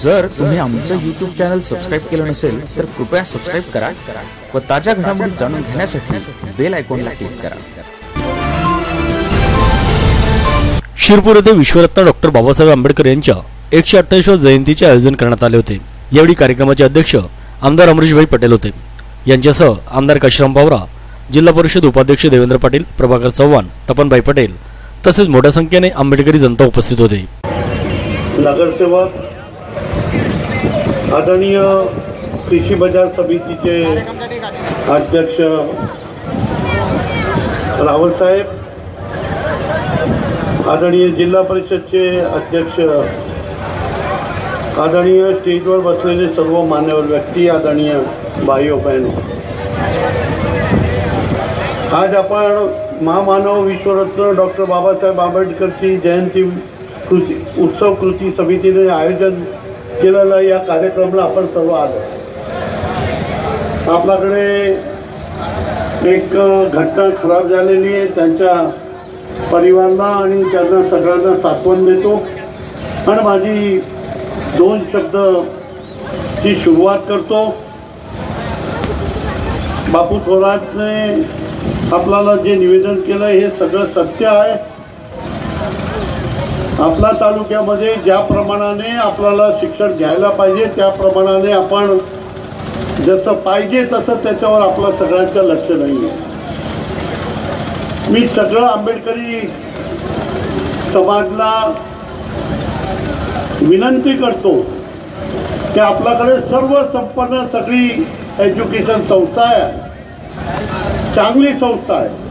जर तुम्ही आमचं युट्यूब चॅनल सबस्क्राईब केलं नसेल तर कृपया सबस्क्राईब करा व ताज्या घडामोडी जाणून घेण्यासाठी बेल आयकॉनला क्लिक करा. शिरपूर येथे विश्वरत्न डॉक्टर बाबासाहेब आंबेडकर यांच्या एकशे अठ्ठावीसव्या जयंतीचे आयोजन करण्यात आले होते. यावेळी कार्यक्रमाचे अध्यक्ष आमदार अमरीशभाई पटेल होते. यांच्यासह आमदार काशीराम पावरा जिल्हा परिषद उपाध्यक्ष देवेंद्र पाटील प्रभाकर चव्हाण तपनभाई पटेल तसेच मोठ्या संख्येने आंबेडकरी जनता उपस्थित होते. नगरसेवक आदरणीय कृषी बाजार समितीचे अध्यक्ष रावलसाहेब आदरणीय जिल्हा परिषदचे अध्यक्ष आदरणीय स्टेजवर बसलेले सर्व मान्यवर व्यक्ती आदरणीय भाईओ बहिण आज आपण महामानव विश्वरत्न डॉक्टर बाबासाहेब आंबेडकरची जयंती कृती उत्सव कृती समितीने आयोजन केलेलं या कार्यक्रमाला आपण सर्व आलो. आपल्याकडे एक घटना खराब झालेली आहे. त्यांच्या परिवाराला आणि त्यांना सगळ्यांना साथवण देतो. आणि माझी दोन शब्द ची सुरुवात करतो. बापू थोरातने आपल्याला जे निवेदन केलं हे सगळं सत्य आहे. आपला तालुक्यामध्ये ज्या प्रमाणाने आपल्याला शिक्षण घ्यायला पाहिजे त्या प्रमाणाने आपण जसं पाहिजे तसं त्याच्यावर आपलं सगळ्यांचं लक्ष नाही आहे मी सगळं आंबेडकरी समाजला विनंती करतो की आपल्याकडे सर्व संपन्न सगळी एज्युकेशन संस्था आहे चांगली संस्था आहे.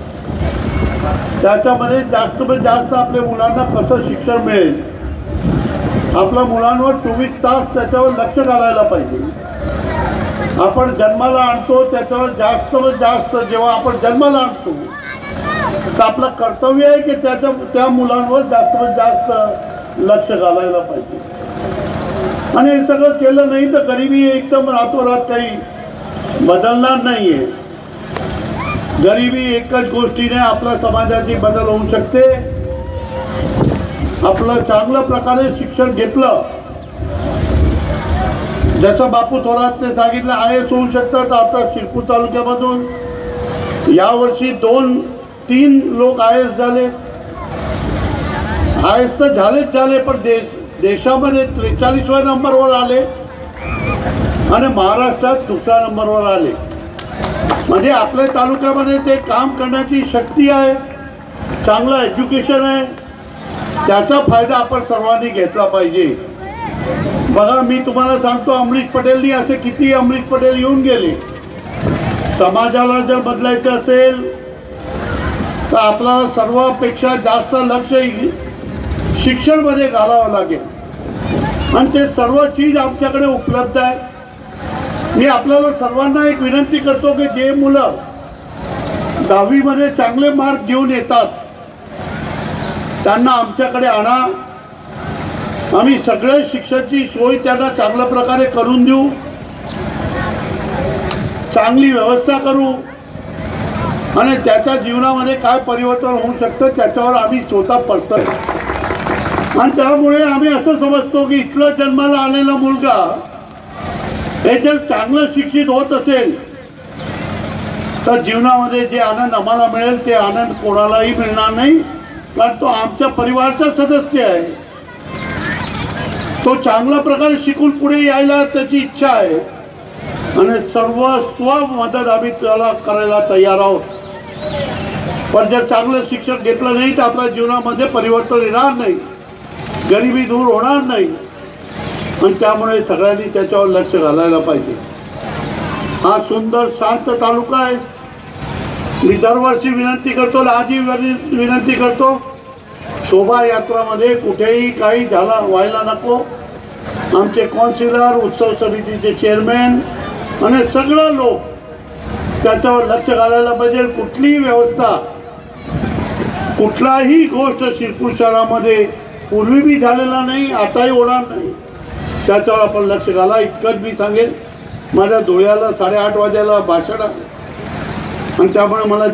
त्याच्यामध्ये जास्त म्हणजे जास्त आपल्या मुलांना कसं शिक्षण मिळेल? आपल्या मुलांवर चोवीस तास त्याच्यावर लक्ष घालायला पाहिजे. आपण जन्माला आणतो त्याच्यावर जास्त म्हणजे जास्त. जेव्हा आपण जन्माला आणतो तर आपलं कर्तव्य आहे की त्याच्या त्या मुलांवर जास्त म्हणजे जास्त लक्ष घालायला पाहिजे. आणि हे सगळं केलं नाही तर गरिबी एकदम रातोरात काही बदलणार नाहीये. गरिबी एकच गोष्टीने आपल्या समाजाची बदल होऊ शकते. आपलं चांगल्या प्रकारे शिक्षण घेतलं. जसं बापू थोरातने सांगितलं आय एस होऊ शकतात आता शिरपूर तालुक्यामधून. यावर्षी दोन तीन लोक आय एस झाले. आय एस तर झालेच झाले पण देश देशामध्ये त्रेचाळीसव्या नंबरवर आले. आणि महाराष्ट्रात दुसऱ्या नंबरवर आले. म्हणजे आपल्या तालुक्यामध्ये ते काम करण्याची शक्ती आहे चांगलं एज्युकेशन आहे त्याचा फायदा आपण सर्वांनी घेतला पाहिजे. बघा मी तुम्हाला सांगतो अमरीश पटेलनी असे किती अमरीश पटेल येऊन गेले. समाजाला जर बदलायचं असेल तर आपल्याला सर्वापेक्षा जास्त लक्ष शिक्षणमध्ये घालावं लागेल. आणि ते सर्व चीज आमच्याकडे उपलब्ध आहे. मी आपल्याला सर्वांना एक विनंती करतो की जे मुलं दहावीमध्ये चांगले मार्क घेऊन येतात त्यांना आमच्याकडे आणा. आम्ही सगळ्या शिक्षणाची सोय त्यांना चांगल्या प्रकारे करून देऊ. चांगली व्यवस्था करू. आणि त्याच्या जीवनामध्ये काय परिवर्तन होऊ शकतं त्याच्यावर आम्ही स्वतः पडतोय. आणि त्यामुळे आम्ही असं समजतो की इथलं जन्माला आलेला मुलगा हे जर चांगलं शिक्षित होत असेल तर जीवनामध्ये जे आनंद आम्हाला मिळेल ते आनंद कोणालाही मिळणार नाही कारण तो आमच्या परिवारचा सदस्य आहे. तो चांगल्या प्रकारे शिकून पुढे यायला त्याची इच्छा आहे. आणि सर्व स्व मदत आम्ही त्याला करायला तयार आहोत. पण जर चांगलं शिक्षण घेतलं नाही तर आपल्या जीवनामध्ये परिवर्तन येणार नाही. गरिबी दूर होणार नाही. आणि त्यामुळे सगळ्यांनी त्याच्यावर लक्ष घालायला पाहिजे. हा सुंदर शांत तालुका आहे. मी दरवर्षी विनंती करतो आधी विनंती करतो शोभायात्रामध्ये कुठेही काही झाला व्हायला नको. आमचे कॉन्सिलर उत्सव समितीचे चेअरमॅन आणि सगळं लोक त्याच्यावर लक्ष घालायला पाहिजे. कुठलीही व्यवस्था कुठलाही गोष्ट शिरपूर शहरामध्ये पूर्वी बी झालेला नाही आताही होणार नाही. त्याच्यावर आपण लक्ष घाला. इतकंच मी सांगेन माझ्या डोळ्याला साडेआठ वाजायला भाषण आणि त्यामुळे मला